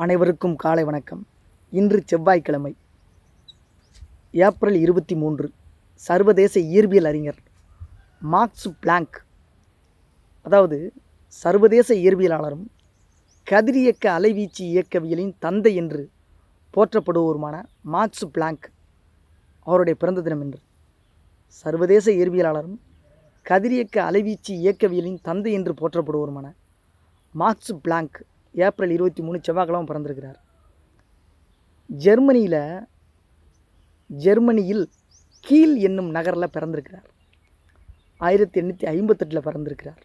அனைவருக்கும் காலை வணக்கம். இன்று செவ்வாய்க்கிழமை ஏப்ரல் இருபத்தி மூன்று சர்வதேச இயற்பியல் அறிஞர் மார்க்ஸ் பிளாங்க் அதாவது சர்வதேச இயற்பியலாளரும் கதிரியக்க அலைவீச்சு இயக்கவியலின் தந்தை என்று போற்றப்படுவோருமான மார்க்ஸ் பிளாங்க் அவருடைய பிறந்த தினம் என்று சர்வதேச இயற்பியலாளரும் கதிரியக்க அலைவீச்சு இயக்கவியலின் தந்தை என்று போற்றப்படுவோருமான மார்க்ஸ் பிளாங்க் ஏப்ரல் இருபத்தி மூணு செவ்வாய்க்கிழமை பிறந்திருக்கிறார். ஜெர்மனியில் ஜெர்மனியில் கீழ் என்னும் நகரில் பிறந்திருக்கிறார். ஆயிரத்தி எண்ணூற்றி ஐம்பத்தெட்டில் பிறந்திருக்கிறார்.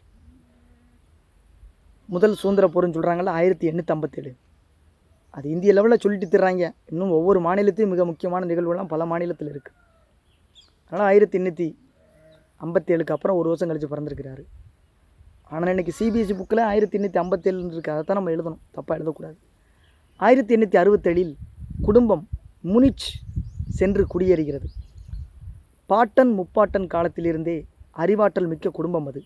முதல் சுதந்திர போர்னு சொல்கிறாங்கள ஆயிரத்தி எண்ணூற்றி ஐம்பத்தேழு. அது இந்திய லெவலில் சொல்லிட்டு தர்றாங்க. இன்னும் ஒவ்வொரு மாநிலத்தையும் மிக முக்கியமான நிகழ்வுலாம் பல மாநிலத்தில் இருக்குது அதனால் ஆயிரத்தி எண்ணூற்றி ஐம்பத்தேழுக்கு அப்புறம் ஒரு வருஷம் கழித்து பிறந்திருக்கிறாரு. ஆனால் இன்றைக்கி சிபிஎஸ்சி புக்கில் ஆயிரத்தி எண்ணூற்றி ஐம்பத்தேழுன்னு இருக்குது அதை தான் நம்ம எழுதணும். தப்பாக எழுதக்கூடாது. ஆயிரத்தி எண்ணூற்றி அறுபத்தேழில் குடும்பம் முனிச் சென்று குடியேறுகிறது. பாட்டன் முப்பாட்டன் காலத்திலிருந்தே அறிவாற்றல் மிக்க குடும்பம் அது.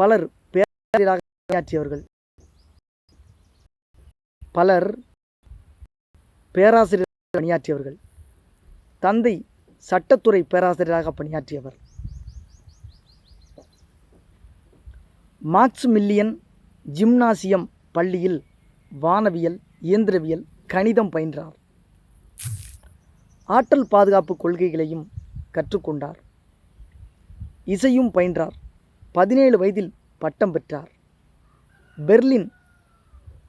பலர் பேராசிரியராக பணியாற்றியவர்கள். பலர் பேராசிரியர் பணியாற்றியவர்கள். தந்தை சட்டத்துறை பேராசிரியராக பணியாற்றியவர். மார்க்ஸ் மில்லியன் ஜிம்னாசியம் பள்ளியில் வானவியல் இயந்திரவியல் கணிதம் பயின்றார். ஆற்றல் பாதுகாப்பு கொள்கைகளையும் கற்றுக்கொண்டார். இசையும் பயின்றார். பதினேழு வயதில் பட்டம் பெற்றார். பெர்லின்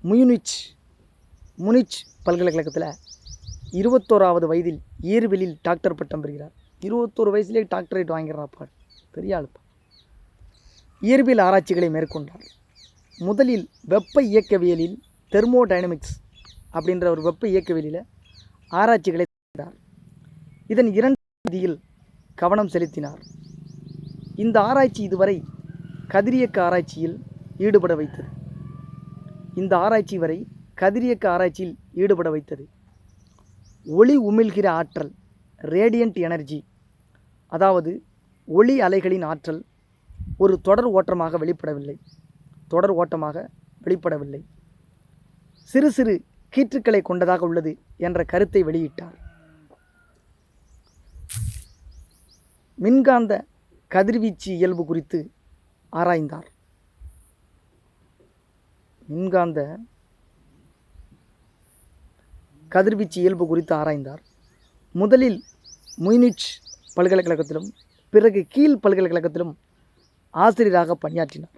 முயுனிச் முனிச் பல்கலைக்கழகத்தில் இருபத்தோராவது வயதில் இயற்பியலில் டாக்டர் பட்டம் பெறுகிறார். இருபத்தோரு வயசுலேயே டாக்டரேட் வாங்கிறாப்பா பெரிய ஆளுப்பா. இயற்பியல் ஆராய்ச்சிகளை மேற்கொண்டார். முதலில் வெப்ப இயக்கவியலில் தெர்மோடைனமிக்ஸ் அப்படின்ற ஒரு வெப்ப இயக்கவியலில் ஆராய்ச்சிகளை செய்தார். இதன் இரண்டு கவனம் செலுத்தினார். இந்த ஆராய்ச்சி இதுவரை கதிரியக்க ஆராய்ச்சியில் ஈடுபட வைத்தது. இந்த ஆராய்ச்சி வரை கதிரியக்க ஆராய்ச்சியில் ஈடுபட வைத்தது. ஒளி உமிழ்கிற ஆற்றல் ரேடியண்ட் எனர்ஜி அதாவது ஒளி அலைகளின் ஆற்றல் ஒரு தொடர் ஓட்டமாக வெளிப்படவில்லை. தொடர் ஓட்டமாக வெளிப்படவில்லை. சிறு சிறு கீற்றுக்களை கொண்டதாக உள்ளது என்ற கருத்தை வெளியிட்டார். மின்காந்த கதிர்வீச்சு இயல்பு குறித்து ஆராய்ந்தார். மின்காந்த கதிர்வீச்சு இயல்பு குறித்து ஆராய்ந்தார். முதலில் முய்னிச் பல்கலைக்கழகத்திலும் பிறகு கீழ் பல்கலைக்கழகத்திலும் ஆசிரியராக பணியாற்றினார்.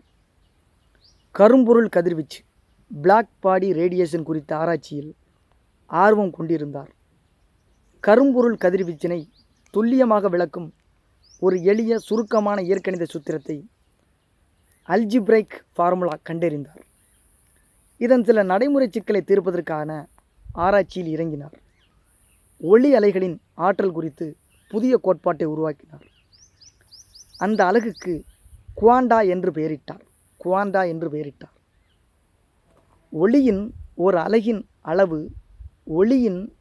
கரும்பொருள் கதிர்வீச்சு பிளாக் பாடி ரேடியேஷன் குறித்த ஆராய்ச்சியில் ஆர்வம் கொண்டிருந்தார். கரும்பொருள் கதிர்வீச்சினை துல்லியமாக விளக்கும் ஒரு எளிய சுருக்கமான இயற்கணித சூத்திரத்தை அல்ஜிப்ரைக் ஃபார்முலா கண்டறிந்தார். இதன் சில நடைமுறை சிக்கலை தீர்ப்பதற்கான ஆராய்ச்சியில் இறங்கினார். ஒளி அலைகளின் ஆற்றல் குறித்து புதிய கோட்பாட்டை உருவாக்கினார். அந்த அலகுக்கு குவாண்டா என்று பெயரிட்டார். குவாண்டா என்று பெயரிட்டார். ஒளியின் ஓர் அலகின் அளவு ஒளியின்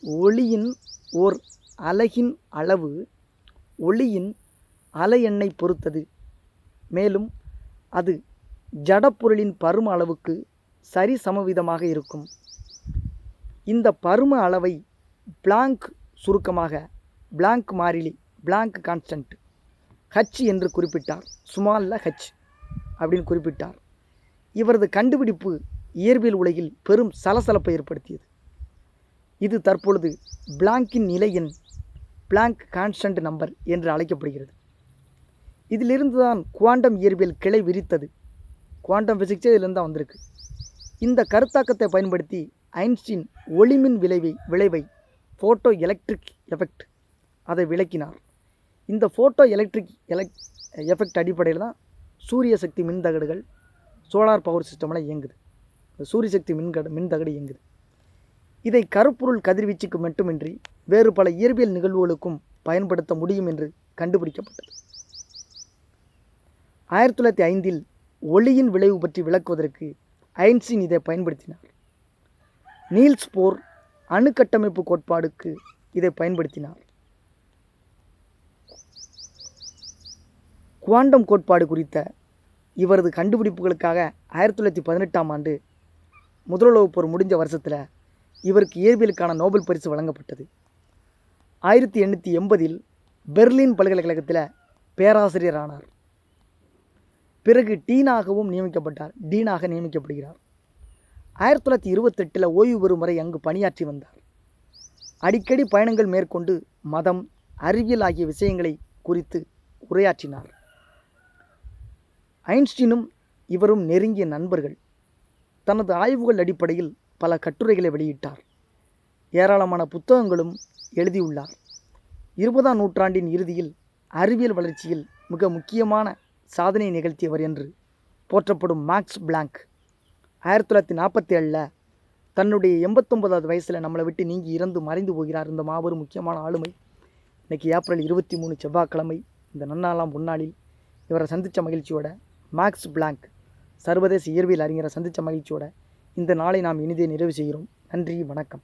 ஒளியின் ஓர் அலகின் அளவு ஒளியின் அலை எண்ணை பொறுத்தது. மேலும் அது ஜடப்பொருளின் பரும அளவுக்கு சரி சமவிதமாக இருக்கும். இந்த பரும அளவை பிளாங்க் சுருக்கமாக பிளாங்க் மாறிலி பிளாங்க் கான்ஸ்டன்ட் ஹச் என்று குறிப்பிட்டார். சுமால்ல ஹச் அப்படின்னு குறிப்பிட்டார். இவரது கண்டுபிடிப்பு இயற்பியல் உலகில் பெரும் சலசலப்பை ஏற்படுத்தியது. இது தற்பொழுது பிளாங்கின் நிலை எண் பிளாங்க் கான்ஸ்டன்ட் நம்பர் என்று அழைக்கப்படுகிறது. இதிலிருந்து தான் குவாண்டம் இயற்பியல் கிளை விரித்தது. குவாண்டம் ஃபிசிக்ஸே இதிலிருந்து தான் வந்திருக்கு. இந்த கருத்தாக்கத்தை பயன்படுத்தி ஐன்ஸ்டீன் ஒளிமின் விளைவை விளைவை ஃபோட்டோ எலக்ட்ரிக் எஃபெக்ட் அதை விளக்கினார். இந்த ஃபோட்டோ எலக்ட்ரிக் எலக் எஃபெக்ட் அடிப்படையில் தான் சூரிய சக்தி மின்தகடுகள் சோலார் பவர் சிஸ்டமில் இயங்குது. இந்த சூரிய சக்தி மின்கடு மின்தகடு இயங்குது. இதை கருப்பொருள் கதிர்வீச்சுக்கு மட்டுமின்றி வேறு பல இயற்பியல் நிகழ்வுகளுக்கும் பயன்படுத்த முடியும் என்று கண்டுபிடிக்கப்பட்டது. ஆயிரத்தி தொள்ளாயிரத்தி ஐந்தில் ஒளியின் விளைவு பற்றி விளக்குவதற்கு ஐன்ஸ்டீன் இதை பயன்படுத்தினார். நீல்ஸ் போர் அணுக்கட்டமைப்பு கோட்பாடுக்கு இதை பயன்படுத்தினார். குவாண்டம் கோட்பாடு குறித்த இவரது கண்டுபிடிப்புகளுக்காக ஆயிரத்தி தொள்ளாயிரத்தி பதினெட்டாம் ஆண்டு முதலுலகப் போர் முடிஞ்ச வருஷத்தில் இவருக்கு இயற்பியலுக்கான நோபல் பரிசு வழங்கப்பட்டது. ஆயிரத்தி எண்ணூற்றி எண்பதில் பெர்லின் பல்கலைக்கழகத்தில் பேராசிரியர் ஆனார் பிறகு டீனாகவும் நியமிக்கப்பட்டார். டீனாக நியமிக்கப்படுகிறார். ஆயிரத்தி தொள்ளாயிரத்தி இருபத்தெட்டில் ஓய்வு பெறும் வரை அங்கு பணியாற்றி வந்தார். அடிக்கடி பயணங்கள் மேற்கொண்டு மதம் அறிவியல் ஆகிய விஷயங்களை குறித்து உரையாற்றினார். ஐன்ஸ்டீனும் இவரும் நெருங்கிய நண்பர்கள். தனது ஆய்வுகள் அடிப்படையில் பல கட்டுரைகளை வெளியிட்டார். ஏராளமான புத்தகங்களும் எழுதியுள்ளார். இருபதாம் நூற்றாண்டின் இறுதியில் அறிவியல் வளர்ச்சியில் மிக முக்கியமான சாதனை நிகழ்த்தியவர் என்று போற்றப்படும் மேக்ஸ் பிளாங்க். ஆயிரத்தி தொள்ளாயிரத்தி நாற்பத்தி ஏழில் தன்னுடைய எண்பத்தொன்பதாவது வயசில் நம்மளை விட்டு நீங்கி இறந்து மறைந்து போகிறார் இந்த மாபெரும் முக்கியமான ஆளுமை. இன்னைக்கு ஏப்ரல் இருபத்தி மூணு செவ்வாய்க்கிழமை. இந்த நன்னாளாம் முன்னாளில் இவரை சந்தித்த மகிழ்ச்சியோட மேக்ஸ் பிளாங்க் சர்வதேச இயற்பியல் அறிஞரை சந்தித்த மகிழ்ச்சியோட இந்த நாளை நாம் இனிதே நிறைவு செய்கிறோம். நன்றி வணக்கம்.